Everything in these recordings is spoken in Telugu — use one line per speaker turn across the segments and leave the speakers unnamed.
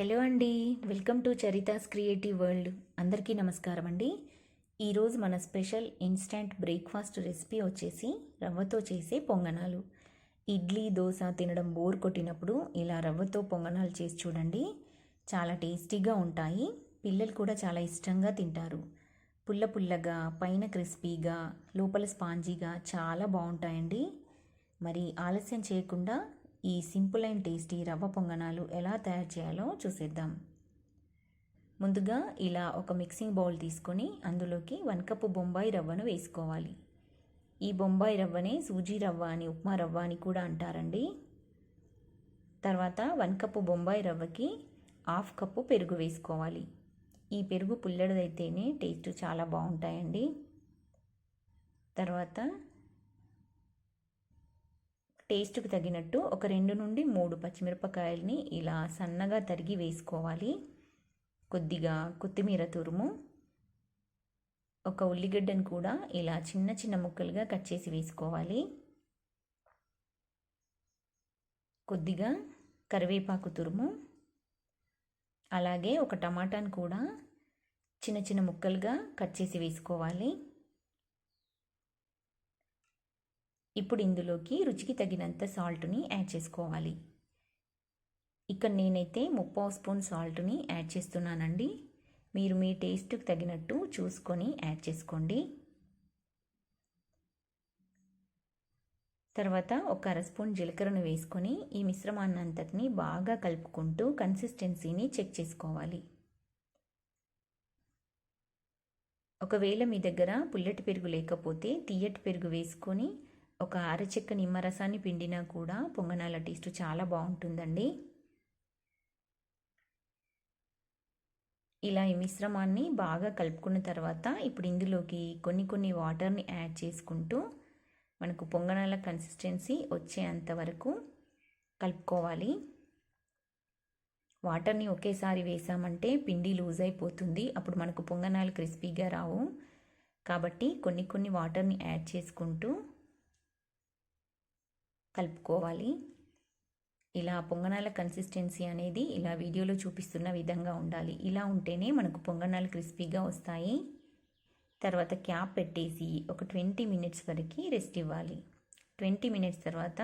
హలో అండి welcome to Charitha's creative world. అందరికీ నమస్కారం అండి. ఈరోజు మన స్పెషల్ ఇన్స్టంట్ బ్రేక్ఫాస్ట్ రెసిపీ వచ్చేసి రవ్వతో చేసే పొంగనాలు. ఇడ్లీ దోశ తినడం బోర్ కొట్టినప్పుడు ఇలా రవ్వతో పొంగనాలు చేసి చూడండి. చాలా టేస్టీగా ఉంటాయి. పిల్లలు కూడా చాలా ఇష్టంగా తింటారు. పుల్ల పుల్లగా పైన క్రిస్పీగా లోపల స్పాంజీగా చాలా బాగుంటాయండి. మరి ఆలస్యం చేయకుండా ఈ సింపుల్ అండ్ టేస్టీ రవ్వ పొంగనాలు ఎలా తయారు చేయాలో చూసేద్దాం. ముందుగా ఇలా ఒక మిక్సింగ్ బౌల్ తీసుకొని అందులోకి వన్ కప్పు బొంబాయి రవ్వను వేసుకోవాలి. ఈ బొంబాయి రవ్వనే సూజీ రవ్వ అని ఉప్మా రవ్వ అని కూడా అంటారండి. తర్వాత వన్ కప్పు బొంబాయి రవ్వకి హాఫ్ కప్పు పెరుగు వేసుకోవాలి. ఈ పెరుగు పుల్లెడదైతేనే టేస్ట్ చాలా బాగుంటాయండి. తర్వాత టేస్ట్కి తగినట్టు ఒక రెండు నుండి మూడు పచ్చిమిరపకాయలని ఇలా సన్నగా తరిగి వేసుకోవాలి. కొద్దిగా కొత్తిమీర తురుము ఒక ఉల్లిగడ్డను కూడా ఇలా చిన్న చిన్న ముక్కలుగా కట్ చేసి వేసుకోవాలి. కొద్దిగా కరివేపాకు తురుము అలాగే ఒక టమాటాను కూడా చిన్న చిన్న ముక్కలుగా కట్ చేసి వేసుకోవాలి. ఇప్పుడు ఇందులోకి రుచికి తగినంత సాల్ట్ని యాడ్ చేసుకోవాలి. ఇక్కడ నేనైతే ముప్పావు స్పూన్ సాల్ట్ని యాడ్ చేస్తున్నానండి. మీరు మీ టేస్ట్కి తగినట్టు చూసుకొని యాడ్ చేసుకోండి. తర్వాత ఒక అర స్పూన్ జీలకర్రను వేసుకొని ఈ మిశ్రమాన్ని అంతటిని బాగా కలుపుకుంటూ కన్సిస్టెన్సీని చెక్ చేసుకోవాలి. ఒకవేళ మీ దగ్గర పుల్లటి పెరుగు లేకపోతే తీయటి పెరుగు వేసుకొని ఒక అరచెక్క నిమ్మరసాన్ని పిండినా కూడా పొంగనాల టేస్ట్ చాలా బాగుంటుందండి. ఇలా ఈ మిశ్రమాన్ని బాగా కలుపుకున్న తర్వాత ఇప్పుడు ఇందులోకి కొన్ని కొన్ని వాటర్ని యాడ్ చేసుకుంటూ మనకు పొంగనాల కన్సిస్టెన్సీ వచ్చేంత వరకు కలుపుకోవాలి. వాటర్ని ఒకేసారి వేసామంటే పిండి లూజ్ అయిపోతుంది. అప్పుడు మనకు పొంగనాలు క్రిస్పీగా రావు. కాబట్టి కొన్ని కొన్ని వాటర్ని యాడ్ చేసుకుంటూ కలుపుకోవాలి. ఇలా పొంగనాల కన్సిస్టెన్సీ అనేది ఇలా వీడియోలో చూపిస్తున్న విధంగా ఉండాలి. ఇలా ఉంటేనే మనకు పొంగనాలు క్రిస్పీగా వస్తాయి. తర్వాత క్యాప్ పెట్టేసి ఒక ట్వంటీ మినిట్స్ వరకు రెస్ట్ ఇవ్వాలి. ట్వంటీ మినిట్స్ తర్వాత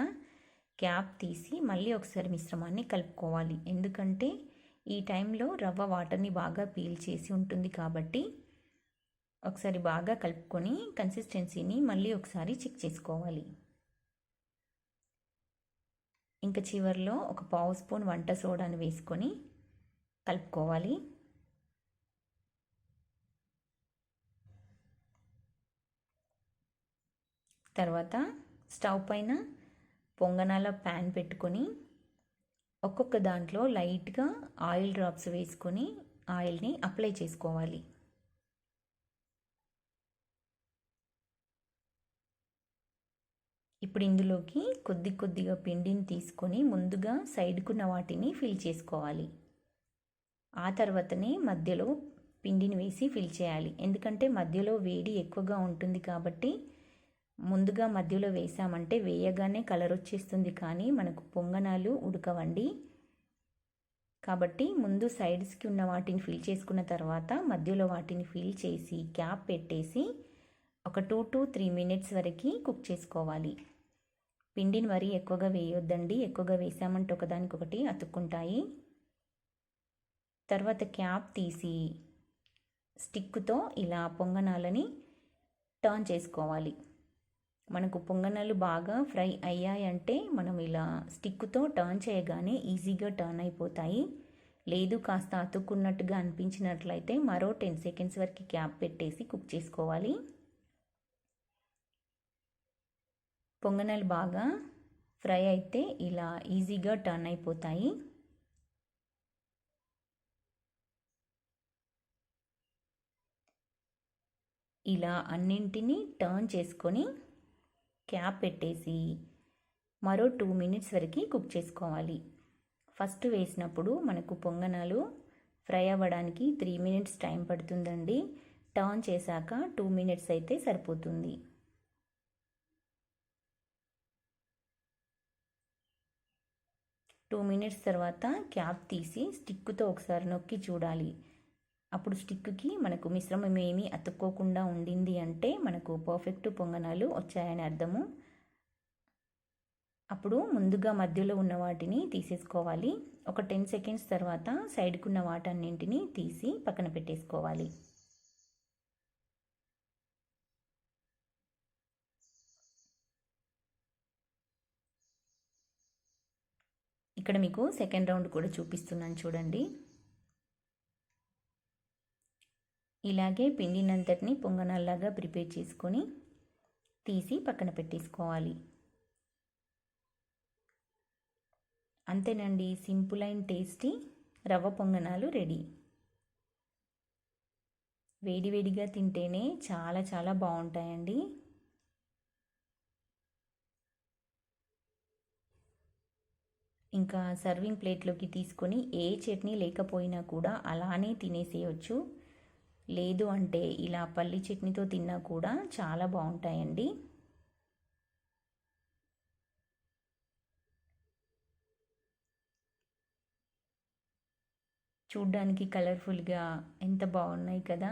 క్యాప్ తీసి మళ్ళీ ఒకసారి మిశ్రమాన్ని కలుపుకోవాలి. ఎందుకంటే ఈ టైంలో రవ్వ వాటర్ని బాగా పీల్ చేసి ఉంటుంది కాబట్టి ఒకసారి బాగా కలుపుకొని కన్సిస్టెన్సీని మళ్ళీ ఒకసారి చెక్ చేసుకోవాలి. ఇంకా చివరిలో ఒక పావు స్పూన్ వంట సోడాను వేసుకొని కలుపుకోవాలి. తర్వాత స్టవ్ పైన పొంగనాల ప్యాన్ పెట్టుకొని ఒక్కొక్క దాంట్లో లైట్గా ఆయిల్ డ్రాప్స్ వేసుకొని ఆయిల్ని అప్లై చేసుకోవాలి. ఇప్పుడు ఇందులోకి కొద్ది కొద్దిగా పిండిని తీసుకొని ముందుగా సైడ్కున్న వాటిని ఫిల్ చేసుకోవాలి. ఆ తర్వాతనే మధ్యలో పిండిని వేసి ఫిల్ చేయాలి. ఎందుకంటే మధ్యలో వేడి ఎక్కువగా ఉంటుంది కాబట్టి ముందుగా మధ్యలో వేసామంటే వేయగానే కలర్ వచ్చేస్తుంది కానీ మనకు పొంగనాలు ఉడకవండి. కాబట్టి ముందు సైడ్స్కి ఉన్న వాటిని ఫిల్ చేసుకున్న తర్వాత మధ్యలో వాటిని ఫిల్ చేసి క్యాప్ పెట్టేసి ఒక టూ టు త్రీ మినిట్స్ వరకు కుక్ చేసుకోవాలి. పిండిని మరీ ఎక్కువగా వేయొద్దండి. ఎక్కువగా వేసామంటే ఒకదానికొకటి అతుక్కుంటాయి. తర్వాత క్యాప్ తీసి స్టిక్తో ఇలా పొంగనాలని టర్న్ చేసుకోవాలి. మనకు పొంగనాలు బాగా ఫ్రై అయ్యాయంటే మనం ఇలా స్టిక్తో టర్న్ చేయగానే ఈజీగా టర్న్ అయిపోతాయి. లేదు కాస్త అతుక్కున్నట్టుగా అనిపించినట్లయితే మరో టెన్ సెకండ్స్ వరకు క్యాప్ పెట్టేసి కుక్ చేసుకోవాలి. పొంగనాలు బాగా ఫ్రై అయితే ఇలా ఈజీగా టర్న్ అయిపోతాయి. ఇలా అన్నింటినీ టర్న్ చేసుకొని క్యాప్ పెట్టేసి మరో టూ మినిట్స్ వరకు కుక్ చేసుకోవాలి. ఫస్ట్ వేసినప్పుడు మనకు పొంగనాలు ఫ్రై అవ్వడానికి త్రీ మినిట్స్ టైం పడుతుందండి. టర్న్ చేశాక టూ మినిట్స్ అయితే సరిపోతుంది. టూ మినిట్స్ తర్వాత క్యాప్ తీసి స్టిక్తో ఒకసారి నొక్కి చూడాలి. అప్పుడు స్టిక్కి మనకు మిశ్రమం ఏమీ అతుక్కోకుండా ఉండింది అంటే మనకు పర్ఫెక్ట్ పొంగనాలు వచ్చాయని అర్థము. అప్పుడు ముందుగా మధ్యలో ఉన్న వాటిని తీసేసుకోవాలి. ఒక టెన్ సెకండ్స్ తర్వాత సైడ్కున్న వాటన్నింటిని తీసి పక్కన పెట్టేసుకోవాలి. ఇక్కడ మీకు సెకండ్ రౌండ్ కూడా చూపిస్తున్నాను చూడండి. ఇలాగే పిండినంతటిని పొంగనాల్లాగా ప్రిపేర్ చేసుకొని తీసి పక్కన పెట్టేసుకోవాలి. అంతేనండి సింపుల్ అండ్ టేస్టీ రవ్వ పొంగనాలు రెడీ. వేడివేడిగా తింటేనే చాలా చాలా బాగుంటాయండి. ఇంకా సర్వింగ్ ప్లేట్లోకి తీసుకొని ఏ చట్నీ లేకపోయినా కూడా అలానే తినేసేయచ్చు. లేదు అంటే ఇలా పల్లి చట్నీతో తిన్నా కూడా చాలా బాగుంటాయండి. చూడ్డానికి కలర్ఫుల్గా ఎంత బాగున్నాయి కదా!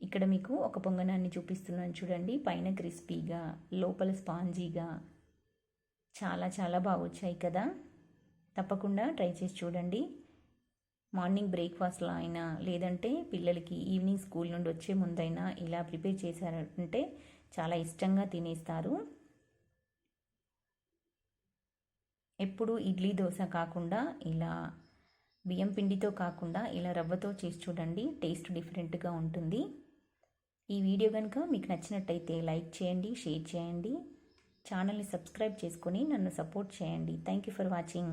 ఇక్కడ మీకు ఒక పొంగనాన్ని చూపిస్తున్నాను చూడండి. పైన క్రిస్పీగా లోపల స్పాంజీగా చాలా చాలా బాగా వచ్చాయి కదా! తప్పకుండా ట్రై చేసి చూడండి. మార్నింగ్ బ్రేక్ఫాస్ట్లో అయినా లేదంటే పిల్లలకి ఈవినింగ్ స్కూల్ నుండి వచ్చే ముందైనా ఇలా ప్రిపేర్ చేశారంటే చాలా ఇష్టంగా తినేస్తారు. ఎప్పుడు ఇడ్లీ దోశ కాకుండా ఇలా బియ్యం పిండితో కాకుండా ఇలా రవ్వతో చేసి చూడండి. టేస్ట్ డిఫరెంట్గా ఉంటుంది. ఈ వీడియో కనుక మీకు నచ్చినట్టయితే లైక్ చేయండి షేర్ చేయండి. ఛానల్ని సబ్స్క్రైబ్ చేసుకొని నన్ను సపోర్ట్ చేయండి. Thank you for watching.